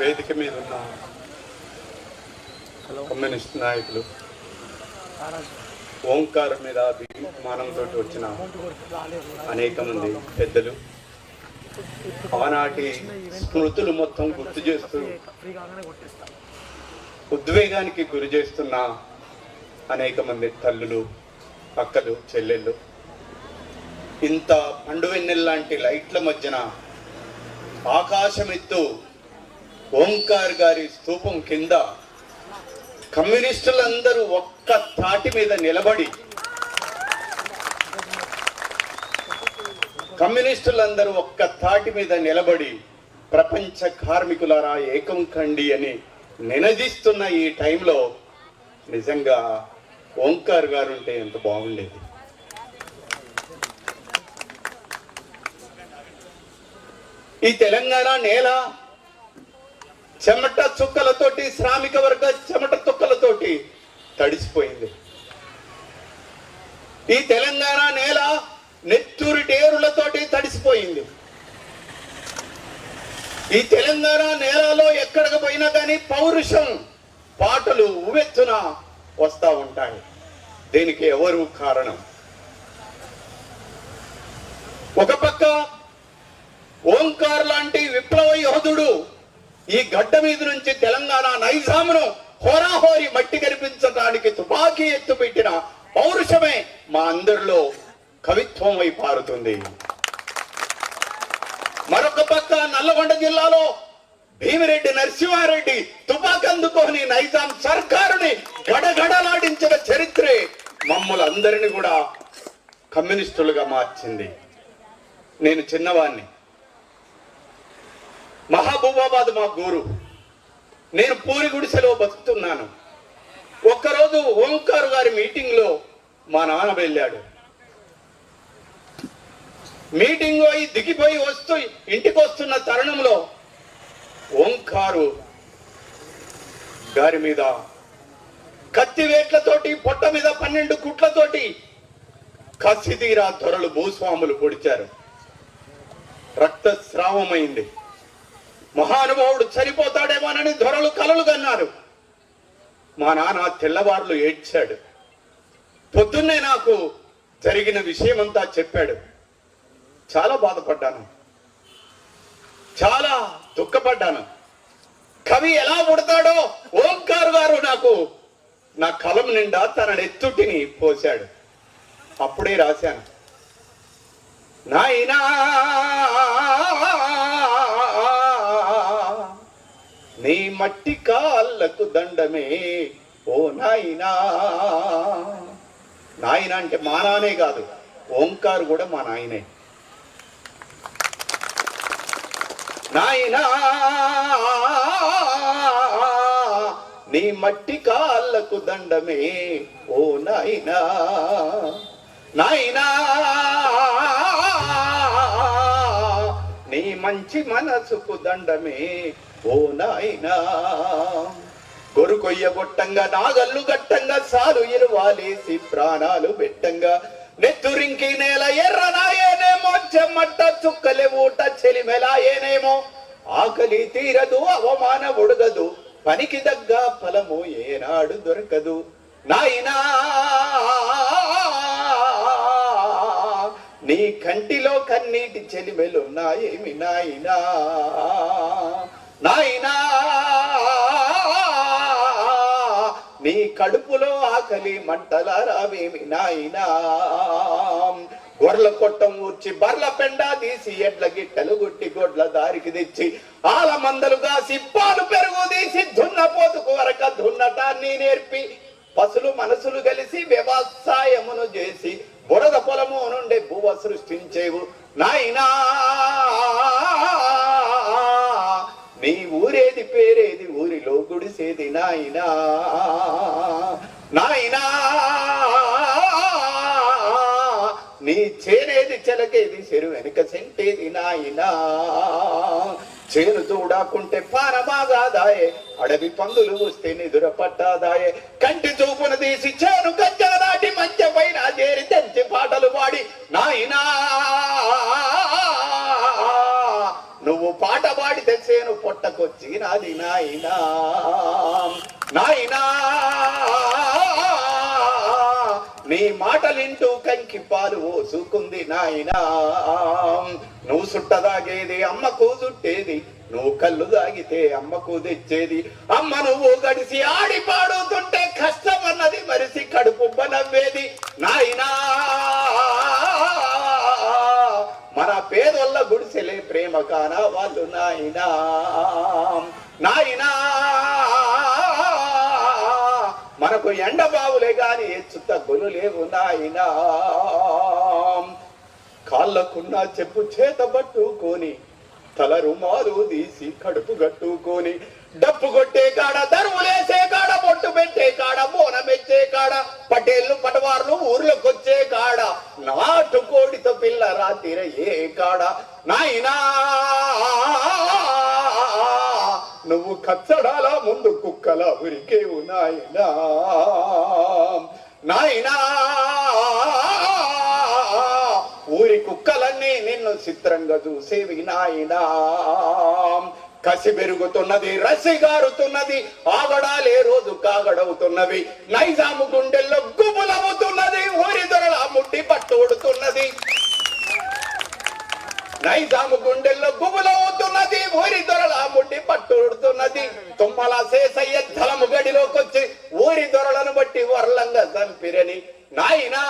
వేదిక మీద ఉన్న కమ్యూనిస్ట్ నాయకులు ఓంకారం మీద అభిమానంతో వచ్చిన అనేక మంది పెద్దలు. ఆనాటి స్మృతులు మొత్తం గుర్తు చేస్తూ ఉద్వేగానికి గురి చేస్తున్న అనేక మంది తల్లులు అక్కలు చెల్లెళ్ళు. ఇంత పండు వెన్నెల్లాంటి లైట్ల మధ్యన ఆకాశమెత్తు ఓంకార్ గారి స్థూపం కింద కమ్యూనిస్టులందరూ ఒక్క తాటి మీద నిలబడి కమ్యూనిస్టులందరూ ఒక్క తాటి మీద నిలబడి ప్రపంచ కార్మికులారా ఏకం కండి అని నినదిస్తున్న ఈ టైంలో నిజంగా ఓంకార్ గారు ఉంటే ఎంత బాగుండేది. ఈ తెలంగాణ నేల చెమట చుక్కలతోటి శ్రామిక వర్గ చెమట తుక్కలతోటి తడిసిపోయింది. ఈ తెలంగాణ నేల నెత్తూరి టేరులతోటి తడిసిపోయింది. ఈ తెలంగాణ నేలలో ఎక్కడికి పోయినా కానీ పౌరుషం పాటలు ఉవెత్తున వస్తూ ఉంటాయి. దీనికి ఎవరు కారణం? ఒక పక్క ఓంకార్ లాంటి విప్లవ యోధుడు ఈ గడ్డ మీద నుంచి తెలంగాణ నైజామును హోరాహోరి మట్టి కనిపించడానికి తుపాకీ ఎత్తు పెట్టిన పౌరుషమే మా అందరిలో కవిత్వం అయి పారుతుంది. మరొక పక్క నల్లగొండ జిల్లాలో భీమిరెడ్డి నరసింహారెడ్డి తుపాకందుకొని నైజాం సర్కారుని గడగడలాడించిన చరిత్రే మమ్మల్ అందరిని కూడా కమ్యూనిస్టులుగా మార్చింది. నేను చిన్నవాణ్ణి. మహబూబాబాద్ మా గూరు. నేను పూరి గుడిసెలో బతుకుతున్నాను. ఒక్కరోజు ఓంకార్ గారి మీటింగ్లో మా నాన్న వెళ్ళాడు. మీటింగ్ అయి దిగిపోయి వస్తూ ఇంటికి వస్తున్న తరుణంలో ఓంకారు గారి మీద కత్తి వేట్లతోటి పొట్ట మీద పన్నెండు కుట్లతోటి కసిదీరా దొరలు భూస్వాములు పొడిచారు. రక్తస్రావమైంది. మహానుభావుడు చనిపోతాడేమోనని ధొరలు కలలు కన్నారు. మా నాన్న తెల్లవారులు ఏడ్చాడు. పొద్దున్నే నాకు జరిగిన విషయమంతా చెప్పాడు. చాలా బాధపడ్డాను. చాలా దుఃఖపడ్డాను. కవి ఎలా పుడతాడో ఓంకారు గారు నాకు నా కలం నిండా తన నెత్తుటిని పోశాడు. అప్పుడే రాశాను. నాయనా! మట్టి కాళ్ళకు దండమే. ఓ నాయనా. నాయన అంటే మా నానే కాదు ఓంకారు కూడా మా నాయనే. నాయనా. నీ మట్టి కాళ్ళకు దండమే. ఓ నాయనా. నాయనా. మంచి మనసుకు దండమే. ఓ నాయనా గొరుకొయ్య గొట్టంగా నాగల్లు గట్టంగా సారు ఇరువాలేసి ప్రాణాలు పెట్టంగా. నెత్తురింకి నేల ఎర్రనాయేనేమో చెమ్మట్ట చుక్కలే ఊట చెలిమెలాయేనేమో ఆకలి తీరదు అవమాన ఉడగదు పనికి దగ్గ ఫలము ఏనాడు దొరకదు. నాయనా కంటిలో కన్నీటి చెలిమెలు నాయమి నాయనా? నాయనా! నీ కడుపులో ఆకలి మంటలారావేమి నాయనా? గొర్రెల కొట్టం ఊర్చి బర్ల పెండ తీసి ఎడ్ల గిట్టలు గుట్టి గొడ్ల దారికి తెచ్చి ఆల మందలు కాసి పాలు నాయనా నీ చేనేది చెలకేది చెరు వెనుక సెంటేది నాయనా. చేను చూడాకుంటే పానమాగాదాయే అడవి పందులు వస్తే నిదుర పట్టాదాయే. కంటి చూపును తీసి చేను గంజల దాటి మంచె పైన చేరి తెంచి పాటలు పాడి నాయనా నువ్వు పాట పాడితే చేను పొట్టకొచ్చి నాది నాయనా. నాయనా మాటలింటూ కంకి పాలు ఓసుకుంది నాయనా. నువ్వు సుట్టదాగేది అమ్మకు చుట్టేది నువ్వు కళ్ళు దాగితే అమ్మకు తెచ్చేది. అమ్మ నువ్వు గడిసి ఆడి పాడుతుంటే కష్టం అన్నది మరిసి కడుపు నవ్వేది నాయనా మన పేదోళ్ళ గుడిసెలే ప్రేమ కానా వాళ్ళు నాయనా. నాయనా మనకు ఎండ బావులే గాని చుట్ట గొలులే లేవు కాళ్ళకున్న చెప్పు చేత పట్టుకొని తల రుమాలు తీసి కడుపు కట్టుకొని డప్పు కొట్టే కాడ దరువులేసే కాడ బొట్టు పెట్టే కాడ బోనమెచ్చే కాడ పటేళ్ళు పటవార్లు ఊర్లోకొచ్చే కాడ నాటు కోడితో పిల్ల రాతిర ఏ కాడ. నాయనా! నువ్వు కచ్చడాల ముందు కుక్కల ఉరికేవు నాయనా. నాయనా. ఊరి కుక్కలన్నీ నిన్ను చిత్రంగా చూసేవి నాయనా. కసి పెరుగుతున్నది రసి గారుతున్నది ఆగడాలే రోజు కాగడవుతున్నవి. నైజాము గుండెల్లో గుబులవుతున్నది ఊరి దొరల ముట్టి పట్టుడుతున్నది. నైజాము గుండెల్లో గుబులవుతున్నది ఊరి దొరల ముట్టి పట్టుడుతున్నది తుమ్మల శేషయ్య ధలము ఊరి దొరలను బట్టి వర్లంగా చంపిరని. నాయనా!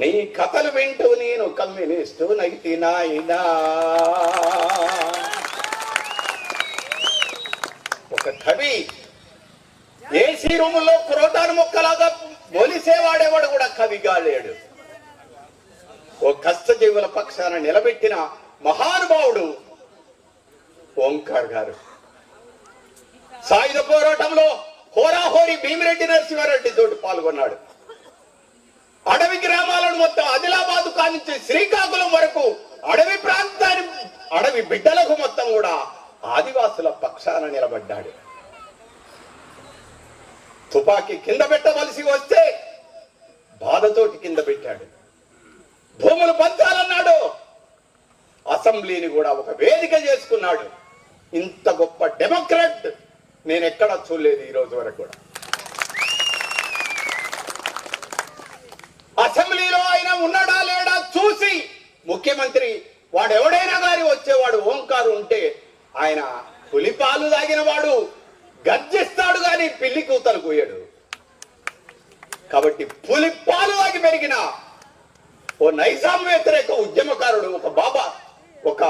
నీ కథలు వింటూ నేను కమ్యూనిస్టు నైతి నాయనా! ఒక కవి ఏసీ రూములో పురోటాను మొక్కలాగా మొలిసేవాడేవాడు కూడా కవిగా లేడు. ఓ కష్టజీవుల పక్షాన నిలబెట్టిన మహానుభావుడు ఓంకార్ గారు. సాయుధ పోరాటంలో హోరాహోరి భీమిరెడ్డి నరసింహారెడ్డి తోటి పాల్గొన్నాడు. అడవి గ్రామాలను మొత్తం ఆదిలాబాద్ కానించి శ్రీకాకుళం వరకు అడవి ప్రాంతాన్ని అడవి బిడ్డలకు మొత్తం కూడా ఆదివాసుల పక్షాన నిలబడ్డాడు. తుపాకీ కింద పెట్టవలసి వస్తే బాధతోటి కింద పెట్టాడు. భూములు పంచాలన్నాడు. అసెంబ్లీని కూడా ఒక వేదిక చేసుకున్నాడు. ఇంత గొప్ప డెమోక్రాట్ నేను ఎక్కడ చూడలేదు ఈ రోజు వరకు కూడా. అసెంబ్లీలో ఆయన ఉన్నాడా లేడా చూసి ముఖ్యమంత్రి వాడు ఎవడైనా గారి వచ్చేవాడు ఓంకారు ఉంటే ఆయన పులిపాలు తాగిన వాడు గర్జిస్తాడు గాని పిల్లి కూతలు కూయడు. కాబట్టి పులిపాలు తాగి పెరిగిన ఓ నైజాం వ్యతిరేక ఉద్యమకారుడు ఒక బాబా ఒక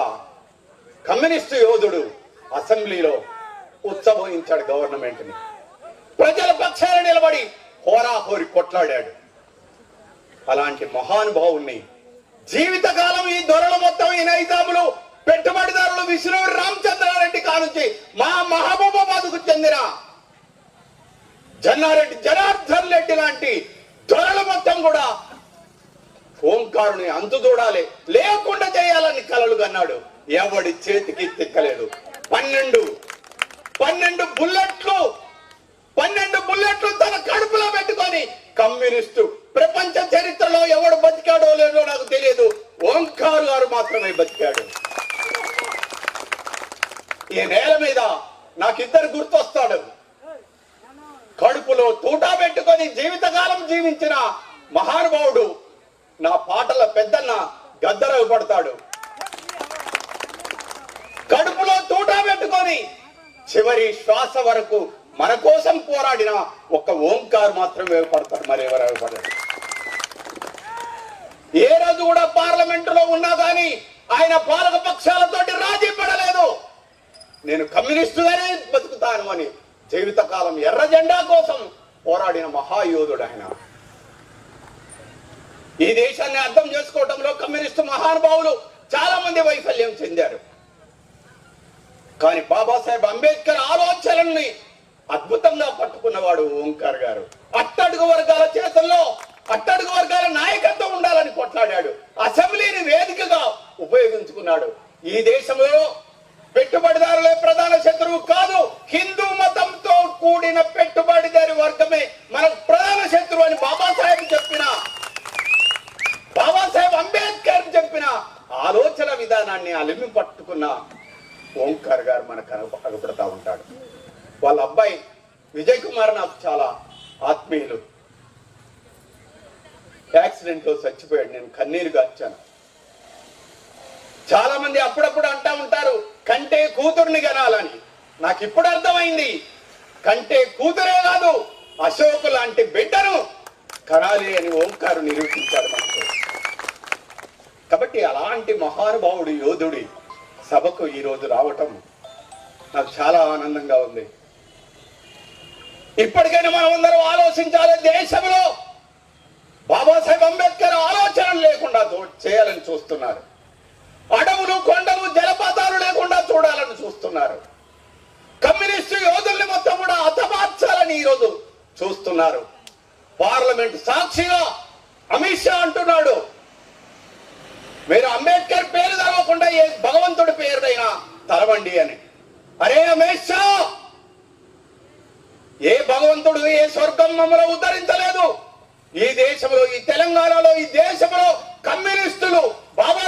కమ్యూనిస్టు యోధుడు అసెంబ్లీలో ఉత్సవహించాడు గవర్నమెంట్ని ప్రజల పక్షాన నిలబడి హోరాహోరి కొట్లాడాడు. అలాంటి మహానుభావుణ్ణి జీవితకాలం ఈ దొరల మొత్తం ఈ నైజాములు పెట్టుబడిదారులు విష్ణు రామచంద్రారెడ్డి కానుంచి మా మహబూబాబాద్కు చెందిన జన్నారెడ్డి జనార్దన్ రెడ్డి లాంటి దొరల మొత్తం కూడా ఓంకారుని అంతు చూడాలి లేకుండా కలలు కన్నాడు. ఎవడి చేతికి తిక్కలేదు. పన్నెండు. పన్నెండు బుల్లెట్లు. పన్నెండు బుల్లెట్లు తన కడుపులో పెట్టుకొని కమ్యూనిస్టు ప్రపంచ చరిత్రలో ఎవడు బతికాడో లేదో నాకు తెలియదు. ఓంకార్ గారు మాత్రమే బతికాడు. ఈ నేల మీద నాకిద్దరు గుర్తొస్తాడు. కడుపులో తూటా పెట్టుకొని జీవితకాలం జీవించిన మహానుభావుడు నా పాటల పెద్దన్న గద్దరవు పడతాడు కడుపులో పెట్టుకొని. చివరి శ్వాస వరకు మన కోసం పోరాడిన ఒక్క ఓంకార్ మాత్రమే పడతాడు మరి ఎవరు పడరు ఏ రోజు కూడా పార్లమెంటులో ఉన్నా కానీ ఆయన పాలక పక్షాలతోటి రాజీ పడలేదు. నేను కమ్యూనిస్టుగానే బతుకుతాను అని జీవితకాలం ఎర్ర జెండా కోసం పోరాడిన మహాయోధుడు ఆయన. ఈ దేశాన్ని అర్థం చేసుకోవడంలో కమ్యూనిస్టు మహానుభావులు చాలా మంది వైఫల్యం చెందారు. కానీ బాబాసాహెబ్ అంబేద్కర్ ఆలోచనల్ని అద్భుతంగా పట్టుకున్నవాడు ఓంకార్ గారు. అట్టడుగు వర్గాల చేతుల్లో అట్టడుగు వర్గాల నాయకత్వం ఉండాలని కొట్లాడాడు. అసెంబ్లీని వేదికగా ఉపయోగించుకున్నాడు. ఈ దేశంలో పెట్టుబడిదారులే ప్రధాన శత్రువు కాదు హిందూ మతంతో కూడిన పెట్టుబడిదారి వర్గమే మనకు ప్రధాన శత్రువు అని బాబాసాహెబ్ చెప్పిన. బాబాసాహెబ్ అంబేద్కర్ చెప్పిన ఆలోచన విధానాన్ని అలిమి పట్టుకున్న. ఓంకార్ గారు మనకు కనప- కనపడతా ఉంటాడు. వాళ్ళ అబ్బాయి విజయ్ కుమార్ నాకు చాలా ఆత్మీయులు. యాక్సిడెంట్లో చచ్చిపోయాడు. నేను కన్నీరు గార్చాను చాలా మంది అప్పుడప్పుడు అంటా ఉంటారు కంటే కూతుర్ని కనాలని నాకు ఇప్పుడు అర్థమైంది. కంటే కూతురే కాదు అశోకు లాంటి బిడ్డను కనాలి అని ఓంకారు నిరూపించాడు మనకు కాబట్టి అలాంటి మహానుభావుడు యోధుడి సభకు ఈరోజు రావటం నాకు చాలా ఆనందంగా ఉంది. ఇప్పటికైనా మనం అందరం ఆలోచించాలి దేశంలో బాబాసాహెబ్ అంబేద్కర్ ఆలోచన లేకుండా చేయాలని చూస్తున్నారు. అడవులు కొండలు జలపాతాలు లేకుండా చూడాలని చూస్తున్నారు. కమ్యూనిస్టు యోధుల్ని మొత్తం కూడా హతమార్చాలని ఈరోజు చూస్తున్నారు. పార్లమెంట్ సాక్షిగా అమిత్ షా అంటున్నాడు మీరు అంబేద్కర్ పేరు తలవకుండా ఏ భగవంతుడి పేరునైనా తలవండి అని. అరే అమేష్ ఏ భగవంతుడు ఏ స్వర్గం మమ్మల్ని ఉద్ధరించలేదు. ఈ దేశంలో ఈ తెలంగాణలో ఈ దేశంలో కమ్యూనిస్టులు బాబా